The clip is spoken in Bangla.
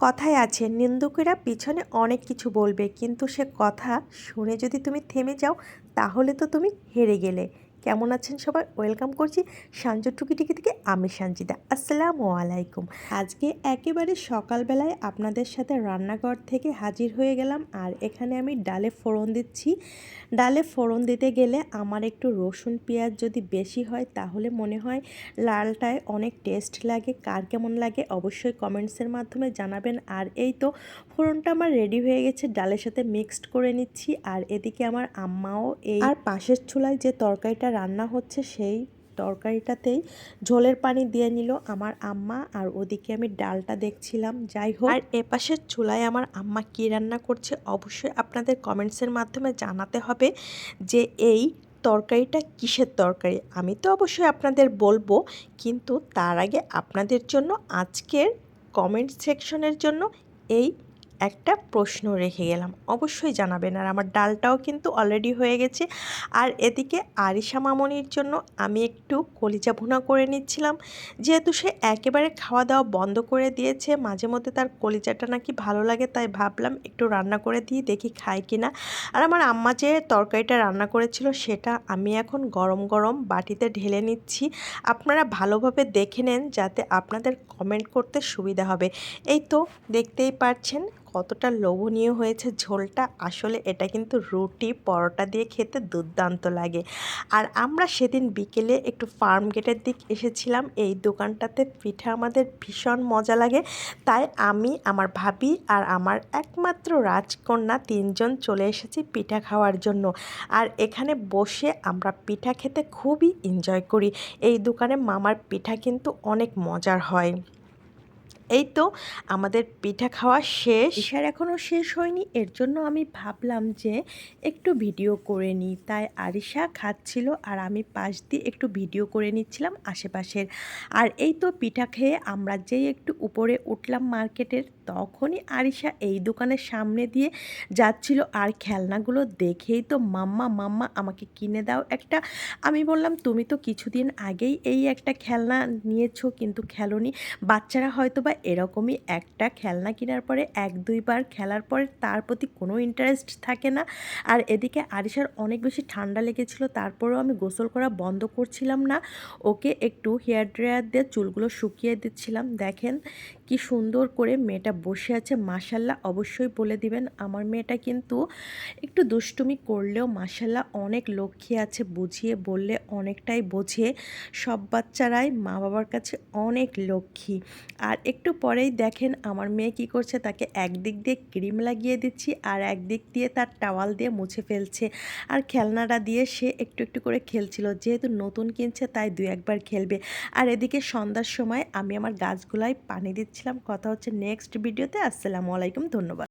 কথায় আছে, নিন্দুকেরা পিছনে অনেক কিছু বলবে, কিন্তু সে কথা শুনে যদি তুমি থেমে যাও, তাহলে তো তুমি হেরে গেলে। কেমন আছেন সবাই? ওয়েলকাম করছি সাঞ্জু টুকিটিকি থেকে আমি সঞ্জিদা আসসালামু আলাইকুম। আজকে একেবারে সকালবেলায় আপনাদের সাথে রান্নাঘর থেকে হাজির হয়ে গেলাম, আর এখানে আমি ডালে ফোড়ন দিচ্ছি। ডালে ফোড়ন দিতে গেলে আমার একটু রসুন পেঁয়াজ যদি বেশি হয়, তাহলে মনে হয় লালটায় অনেক টেস্ট লাগে। কার কেমন লাগে অবশ্যই কমেন্টসের মাধ্যমে জানাবেন। আর এই তো ফোড়নটা আমার রেডি হয়ে গেছে, ডালের সাথে মিক্সড করে নিচ্ছি। আর এদিকে আমার আম্মাও এই আর পাশের চুলায় যে তরকারিটা রান্না হচ্ছে সেই তরকারিটাতেই ঝোলের পানি দিয়ে নিল আমার আম্মা আর ওদিকে আমি ডালটা দেখছিলাম। যাই হোক। আর এপাশের চুলায় আমার আম্মা কী রান্না করছে অবশ্যই আপনাদের কমেন্টসের মাধ্যমে জানাতে হবে যে এই তরকারিটা কিসের তরকারি? আমি তো অবশ্যই আপনাদের বলব, কিন্তু তার আগে আপনাদের জন্য আজকের কমেন্ট সেকশনের জন্য এই একটা প্রশ্ন রেখে গেলাম। অবশ্যই জানাবেন। আর আমার ডালটাও কিন্তু অলরেডি হয়ে গেছে। আর এদিকে আরিশা মামনির জন্য আমি একটু কলিজা ভুনা করে নিচ্ছিলাম। যেহেতু সে একেবারে খাওয়া দাওয়া বন্ধ করে দিয়েছে, মাঝে মধ্যে তার কলিজাটা নাকি ভালো লাগে তাই ভাবলাম একটু রান্না করে দিই, দেখি খায় কি না আর আমার আম্মা যে তরকারিটা রান্না করেছিল সেটা আমি এখন গরম গরম বাটিতে ঢেলে নিচ্ছি। আপনারা ভালোভাবে দেখে নেন যাতে আপনাদের কমেন্ট করতে সুবিধা হবে। এই তো দেখতেই পাচ্ছেন কতটা লোভনীয় হয়েছে ঝোলটা, আসলে এটা কিন্তু রুটি, পরোটা দিয়ে খেতে দুর্দান্ত লাগে। আর আমরা সেদিন বিকেলে একটু ফার্ম গেটের দিক এসেছিলাম, এই দোকানটাতে পিঠা আমাদের ভীষণ মজা লাগে। তাই আমি, আমার ভাবি আর আমার একমাত্র রাজকন্যা তিনজন চলে এসেছি পিঠা খাওয়ার জন্য। আর এখানে বসে আমরা পিঠা খেতে খুবই এনজয় করি। এই দোকানে মামার পিঠা কিন্তু অনেক মজার হয়। এই তো আমাদের পিঠা খাওয়া শেষ। ইশার এখনও শেষ হয়নি, এর জন্য আমি ভাবলাম যে একটু ভিডিও করে নিই। তাই আরিশা খাচ্ছিল আর আমি পাশ দিয়ে একটু ভিডিও করে নিচ্ছিলাম আশেপাশের। আর এই তো পিঠা খেয়ে আমরা যেই একটু উপরে উঠলাম মার্কেটের তখনই আরিশা এই দোকানের সামনে দিয়ে যাচ্ছিল আর খেলনাগুলো দেখেই তো মাম্মা মাম্মা আমাকে কিনে দাও একটা। আমি বললাম, তুমি তো কিছুদিন আগেই এই একটা খেলনা নিয়েছো, কিন্তু খেলোনি। বাচ্চারা হয়তো বা এরকমই একটা খেলনা কেনার পরে এক, দুইবার খেলার পরে তার প্রতি কোনো ইন্টারেস্ট থাকে না। আর এদিকে আরিশার অনেক বেশি ঠান্ডা লেগেছিল, তারপরেও আমি গোসল করা বন্ধ করছিলাম না। ওকে একটু হেয়ার ড্রায়ার দিয়ে চুলগুলো শুকিয়ে দিচ্ছিলাম। দেখেন কি সুন্দর করে মেয়েটা বসে আছে মাসাল্লাহ অবশ্যই বলে দিবেন। আমার মেয়েটা কিন্তু একটু দুষ্টুমি করলেও মাসাল্লাহ অনেক লক্ষ্মী আছে, বুঝিয়ে বললে অনেকটাই বোঝে। সব বাচ্চারাই মা বাবার কাছে অনেক লক্ষ্মী। আর একটু পরেই দেখেন আমার মেয়ে কি করছে, তাকে একদিক দিয়ে ক্রিম লাগিয়ে দিচ্ছি আর একদিক দিয়ে তার টাওয়াল দিয়ে মুছে ফেলছে। আর খেলনাটা দিয়ে সে একটু একটু করে খেলছিল, যেহেতু নতুন কিনছে তাই দু একবার খেলবে। আর এদিকে সন্ধ্যার সময় আমি আমার গাছগুলাই পানি দিচ্ছিলাম, কথা হচ্ছে নেক্সট ভিডিওতে আসসালামু আলাইকুম ধন্যবাদ।